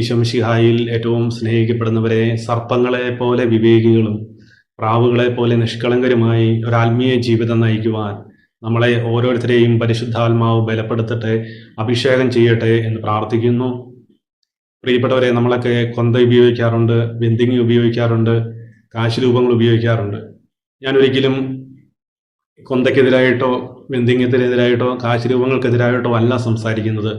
ഈശംഷിഹായിൽ ഏറ്റവും സ്നേഹിക്കപ്പെടുന്നവരെ സർപ്പങ്ങളെ പോലെ വിവേകികളും പ്രാവുകളെ പോലെ നിഷ്കളങ്കരുമായി ഒരു ആത്മീയ ജീവിതം നയിക്കുവാൻ നമ്മളെ ഓരോരുത്തരെയും പരിശുദ്ധാത്മാവ് ബലപ്പെടുത്തട്ടെ അഭിഷേകം ചെയ്യട്ടെ എന്ന് പ്രാർത്ഥിക്കുന്നു. പ്രിയപ്പെട്ടവരെ നമ്മളൊക്കെ കൊന്ത ഉപയോഗിക്കാറുണ്ട് വെന്തിങ് ഉപയോഗിക്കാറുണ്ട് കാശുരൂപങ്ങൾ ഉപയോഗിക്കാറുണ്ട്. ഞാൻ ഒരിക്കലും കൊന്തയ്ക്കെതിരായിട്ടോ വെന്തിങ്ങത്തിനെതിരായിട്ടോ കാശുരൂപങ്ങൾക്കെതിരായിട്ടോ അല്ല സംസാരിക്കുന്നത്.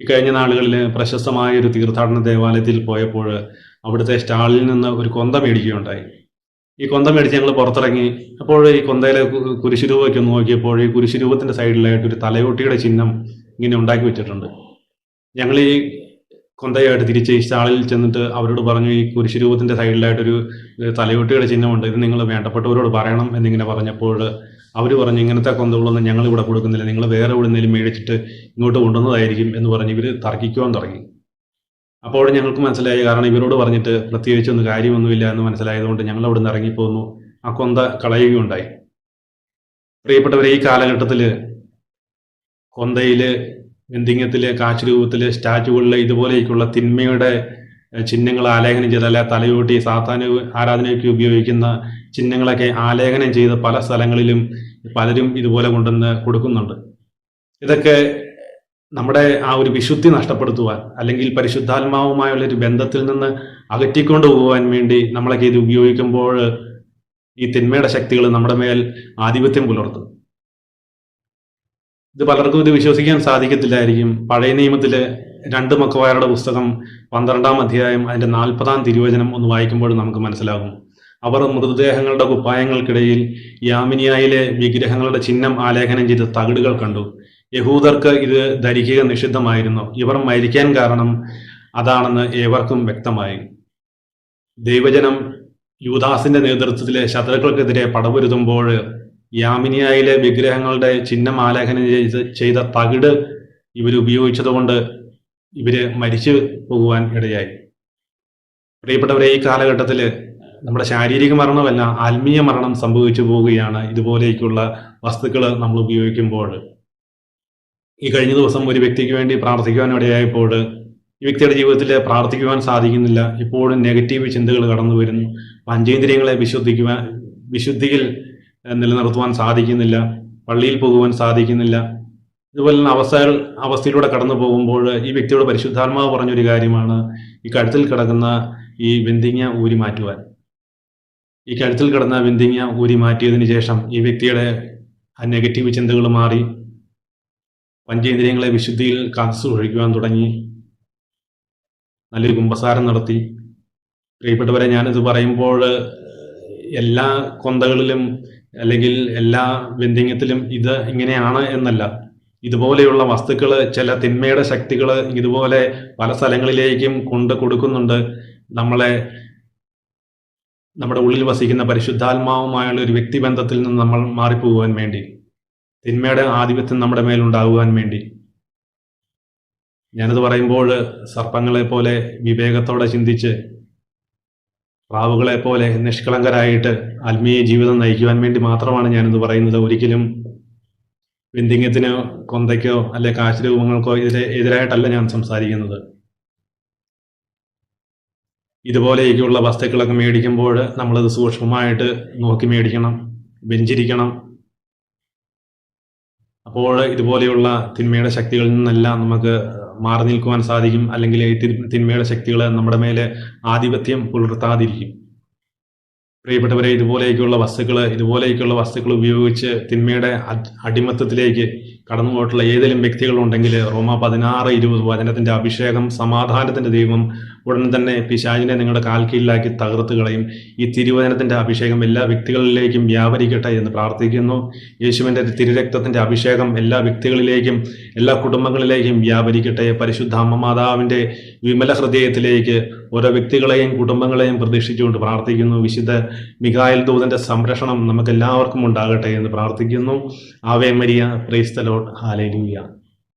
ഈ കഴിഞ്ഞ നാളുകളിൽ പ്രശസ്തമായ ഒരു തീർത്ഥാടന ദേവാലയത്തിൽ പോയപ്പോൾ അവിടുത്തെ സ്റ്റാളിൽ നിന്ന് ഒരു കൊന്ത മേടിക്കുകയുണ്ടായി. ഈ കൊന്ത മേടിച്ച് ഞങ്ങൾ പുറത്തിറങ്ങി അപ്പോൾ ഈ കൊന്തയിലെ കുരിശുരൂപമൊക്കെ ഒന്ന് നോക്കിയപ്പോൾ ഈ കുരിശുരൂപത്തിന്റെ സൈഡിലായിട്ട് ഒരു തലയോട്ടിയുടെ ചിഹ്നം ഇങ്ങനെ ഉണ്ടാക്കി വെച്ചിട്ടുണ്ട്. ഞങ്ങൾ ഈ കൊന്തയായിട്ട് തിരിച്ച് ഈ സ്റ്റാളിൽ ചെന്നിട്ട് അവരോട് പറഞ്ഞു ഈ കുരിശുരൂപത്തിന്റെ സൈഡിലായിട്ടൊരു തലയോട്ടിയുടെ ചിഹ്നമുണ്ട് ഇത് നിങ്ങൾ വേണ്ടപ്പെട്ടവരോട് പറയണം എന്നിങ്ങനെ പറഞ്ഞപ്പോൾ അവർ പറഞ്ഞു ഇങ്ങനത്തെ കൊന്തകളൊന്നും ഞങ്ങൾ ഇവിടെ കൊടുക്കുന്നില്ല. നിങ്ങൾ വേറെ എവിടെന്നെങ്കിലും മേടിച്ചിട്ട് ഇങ്ങോട്ട് കൊണ്ടുവന്നതായിരിക്കും എന്ന് പറഞ്ഞ് ഇവർ തർക്കിക്കുവാൻ തുടങ്ങി. അപ്പോൾ ഞങ്ങൾക്ക് മനസ്സിലായി. കാരണം ഇവരോട് പറഞ്ഞിട്ട് പ്രത്യേകിച്ചൊന്നും കാര്യമൊന്നുമില്ല എന്ന് മനസ്സിലായതുകൊണ്ട് ഞങ്ങൾ അവിടെ നിന്ന് ഇറങ്ങിപ്പോന്നു. ആ കൊന്ത കളയുകയുണ്ടായി. പ്രിയപ്പെട്ടവരെ ഈ കാലഘട്ടത്തിൽ കൊന്തയിൽ വെന്തിങ്ങത്തിൽ കാശുരൂപത്തിൽ സ്റ്റാച്ചുകളിൽ ഇതുപോലെയൊക്കെയുള്ള തിന്മയുടെ ചിഹ്നങ്ങൾ ആലേഖനം ചെയ്ത് അല്ലെ തലയോട്ടി സാത്താന ആരാധനയ്ക്ക് ഉപയോഗിക്കുന്ന ചിഹ്നങ്ങളൊക്കെ ആലേഖനം ചെയ്ത് പല സ്ഥലങ്ങളിലും പലരും ഇതുപോലെ കൊണ്ടുവന്ന് കൊടുക്കുന്നുണ്ട്. ഇതൊക്കെ നമ്മുടെ ആ ഒരു വിശുദ്ധി നഷ്ടപ്പെടുത്തുവാൻ അല്ലെങ്കിൽ പരിശുദ്ധാത്മാവുമായുള്ള ഒരു ബന്ധത്തിൽ നിന്ന് അകറ്റിക്കൊണ്ടു പോകാൻ വേണ്ടി നമ്മളൊക്കെ ഇത് ഉപയോഗിക്കുമ്പോൾ ഈ തിന്മയുടെ ശക്തികൾ നമ്മുടെ മേൽ ആധിപത്യം പുലർത്തും. ഇത് പലർക്കും ഇത് വിശ്വസിക്കാൻ സാധിക്കത്തില്ലായിരിക്കും. പഴയ നിയമത്തിലെ രണ്ട് മക്കവാരുടെ പുസ്തകം പന്ത്രണ്ടാം അധ്യായം അതിന്റെ നാൽപ്പതാം തിരുവചനം ഒന്ന് വായിക്കുമ്പോൾ നമുക്ക് മനസ്സിലാകും. അവർ മൃതദേഹങ്ങളുടെ കുപ്പായങ്ങൾക്കിടയിൽ യാമിനിയായിലെ വിഗ്രഹങ്ങളുടെ ചിഹ്നം ആലേഖനം ചെയ്ത തകിടുകൾ കണ്ടു. യഹൂദർക്ക് ഇത് ധരിക്കുക നിഷിദ്ധമായിരുന്നു. ഇവർ മരിക്കാൻ കാരണം അതാണെന്ന് ഏവർക്കും വ്യക്തമായി. ദൈവജനം യൂദാസിന്റെ നേതൃത്വത്തിലെ ശത്രുക്കൾക്കെതിരെ പടപൊരുതുമ്പോൾ യാമിനിയായിലെ വിഗ്രഹങ്ങളുടെ ചിഹ്നം ആലേഖനം ചെയ്ത് ചെയ്ത തകിട് ഇവരുപയോഗിച്ചതുകൊണ്ട് ഇവർ മരിച്ചു പോകുവാൻ ഇടയായി. പ്രിയപ്പെട്ടവരെ ഈ കാലഘട്ടത്തിൽ നമ്മുടെ ശാരീരിക മരണമല്ല ആത്മീയ മരണം സംഭവിച്ചു പോവുകയാണ് ഇതുപോലെയൊക്കെയുള്ള വസ്തുക്കൾ നമ്മൾ ഉപയോഗിക്കുമ്പോൾ. ഈ കഴിഞ്ഞ ദിവസം ഒരു വ്യക്തിക്ക് വേണ്ടി പ്രാർത്ഥിക്കുവാൻ ഇടയായപ്പോൾ ഈ വ്യക്തിയുടെ ജീവിതത്തിൽ പ്രാർത്ഥിക്കുവാൻ സാധിക്കുന്നില്ല. ഇപ്പോഴും നെഗറ്റീവ് ചിന്തകൾ കടന്നു വരുന്നു. പഞ്ചേന്ദ്രിയങ്ങളെ വിശുദ്ധിക്കുവാൻ വിശുദ്ധിയിൽ നിലനിർത്തുവാൻ സാധിക്കുന്നില്ല. പള്ളിയിൽ പോകുവാൻ സാധിക്കുന്നില്ല. ഇതുപോലെ തന്നെ അവസ്ഥകൾ അവസ്ഥയിലൂടെ കടന്നു പോകുമ്പോൾ ഈ വ്യക്തിയോട് പരിശുദ്ധാത്മാവ് പറഞ്ഞൊരു കാര്യമാണ് ഈ കഴുത്തിൽ കിടക്കുന്ന ഈ വെന്തിങ്ങ ഊരി മാറ്റുവാൻ ഈ കഴുത്തിൽ കിടന്ന വിന്തിങ്ങ ഊരി മാറ്റിയതിന് ശേഷം ഈ വ്യക്തിയുടെ ആ നെഗറ്റീവ് ചിന്തകൾ മാറി. പഞ്ചേന്ദ്രിയങ്ങളെ വിശുദ്ധിയിൽ കാത്തു തുടങ്ങി. നല്ലൊരു കുമ്പസാരം നടത്തി. പ്രിയപ്പെട്ടവരെ ഞാനിത് പറയുമ്പോൾ എല്ലാ കൊന്തകളിലും അല്ലെങ്കിൽ എല്ലാ വെന്തിങ്ങത്തിലും ഇത് ഇങ്ങനെയാണ് എന്നല്ല. ഇതുപോലെയുള്ള വസ്തുക്കൾ ചില തിന്മയുടെ ശക്തികൾ ഇതുപോലെ പല സ്ഥലങ്ങളിലേക്കും കൊണ്ട് കൊടുക്കുന്നുണ്ട്. നമ്മളെ നമ്മുടെ ഉള്ളിൽ വസിക്കുന്ന പരിശുദ്ധാത്മാവുമായുള്ള ഒരു വ്യക്തിബന്ധത്തിൽ നിന്ന് നമ്മൾ മാറിപ്പോകുവാൻ വേണ്ടി തിന്മയുടെ ആധിപത്യം നമ്മുടെ മേലുണ്ടാകുവാൻ വേണ്ടി. ഞാനത് പറയുമ്പോൾ സർപ്പങ്ങളെ പോലെ വിവേകത്തോടെ ചിന്തിച്ച് പ്രാവുകളെ പോലെ നിഷ്കളങ്കരായിട്ട് ആത്മീയ ജീവിതം നയിക്കുവാൻ വേണ്ടി മാത്രമാണ് ഞാനിത് പറയുന്നത്. ഒരിക്കലും വിന്തിങ്ങത്തിനോ കൊന്തയ്ക്കോ അല്ലെ കാശ് രൂപങ്ങൾക്കോ എതിരെ എതിരായിട്ടല്ല ഞാൻ സംസാരിക്കുന്നത്. ഇതുപോലെയൊക്കെയുള്ള വസ്തുക്കളൊക്കെ മേടിക്കുമ്പോൾ നമ്മളത് സൂക്ഷ്മമായിട്ട് നോക്കി മേടിക്കണം വെഞ്ചിരിക്കണം. അപ്പോൾ ഇതുപോലെയുള്ള തിന്മയുടെ ശക്തികളിൽ നിന്നെല്ലാം നമുക്ക് മാറി നിൽക്കുവാൻ സാധിക്കും. അല്ലെങ്കിൽ ഈ തിന്മയുടെ ശക്തികൾ നമ്മുടെ മേലെ ആധിപത്യം പുലർത്താതിരിക്കും. പ്രിയപ്പെട്ടവരെ ഇതുപോലെയൊക്കെയുള്ള വസ്തുക്കൾ ഇതുപോലെയൊക്കെയുള്ള വസ്തുക്കൾ ഉപയോഗിച്ച് തിന്മയുടെ അടിമത്തത്തിലേക്ക് കടന്നു പോയിട്ടുള്ള ഏതെങ്കിലും വ്യക്തികളുണ്ടെങ്കിൽ റോമ പതിനാറ് ഇരുപത് വചനത്തിന്റെ അഭിഷേകം സമാധാനത്തിന്റെ ദൈവം ഉടൻ തന്നെ പിശാചിനെ നിങ്ങളുടെ കാൽക്കീഴിലാക്കി തകർത്ത് കളയും. ഈ തിരുവചനത്തിന്റെ അഭിഷേകം എല്ലാ വ്യക്തികളിലേക്കും വ്യാപരിക്കട്ടെ എന്ന് പ്രാർത്ഥിക്കുന്നു. യേശുവിന്റെ തിരുരക്തത്തിന്റെ അഭിഷേകം എല്ലാ വ്യക്തികളിലേക്കും എല്ലാ കുടുംബങ്ങളിലേക്കും വ്യാപരിക്കട്ടെ. പരിശുദ്ധ അമ്മ മാതാവിന്റെ വിമല ഹൃദയത്തിലേക്ക് ഓരോ വ്യക്തികളെയും കുടുംബങ്ങളെയും പ്രതീക്ഷിച്ചുകൊണ്ട് പ്രാർത്ഥിക്കുന്നു. വിശുദ്ധ മികായൽ ദൂതന്റെ സംരക്ഷണം നമുക്ക് എല്ലാവർക്കും ഉണ്ടാകട്ടെ എന്ന് പ്രാർത്ഥിക്കുന്നു. Ave Maria. പ്രൈസ്തലോട്ട് ഹാലേലൂയ